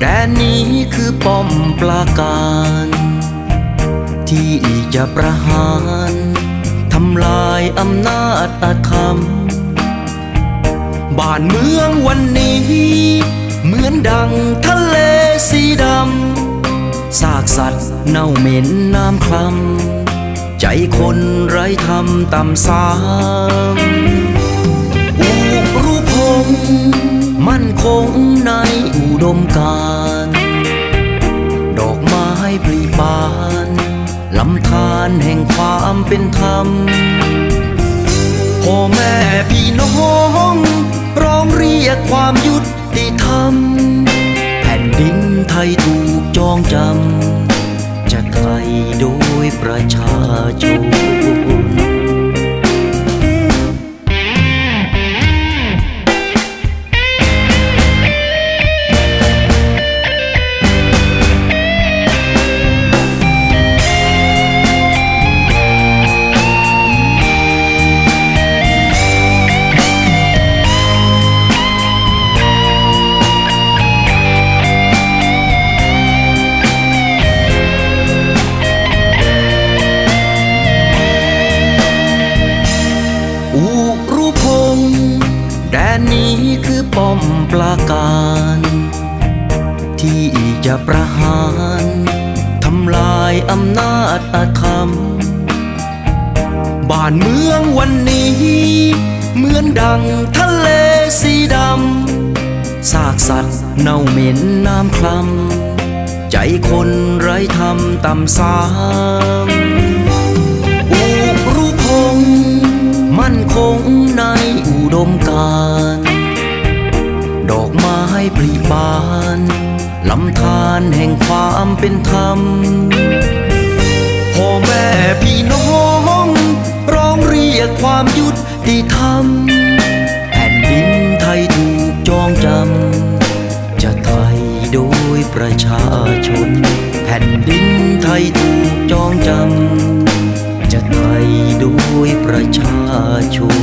แดนนี้คือป้อมปราการ ที่จะประหารทำลายอำนาจอาธรรม บ้านเมืองวันนี้ เหมือนดังทะเลสีดำซากสัตว์เน่าเหม็นน้ำคลำใจคนไร้ธรรมต่ำสา ดมการดอกไม้ปลีบานลำธารแห่งความเป็นธรรมพ่อแม่พี่น้องร้องเรียกความยุติธรรม แผ่นดินไทยถูกจองจำ จะไทยโดยประชาชน ที่จะประหารทำลายอำนาจอาธรรม บ้านเมืองวันนี้ เหมือนดังทะเลสีดำซากสัตว์เน่าเหม็นน้ำคลำใจคนไร้ธรรมต่ำสามอุรุพงมั่นคงในอุดมการดอกไม้ปลีบาน ลำธารแห่งความเป็นธรรมพ่อแม่พี่น้องร้องเรียกความยุติธรรม แผ่นดินไทยถูกจองจำ จะไทยโดยประชาชน แผ่นดินไทยถูกจองจำ จะไทยโดยประชาชน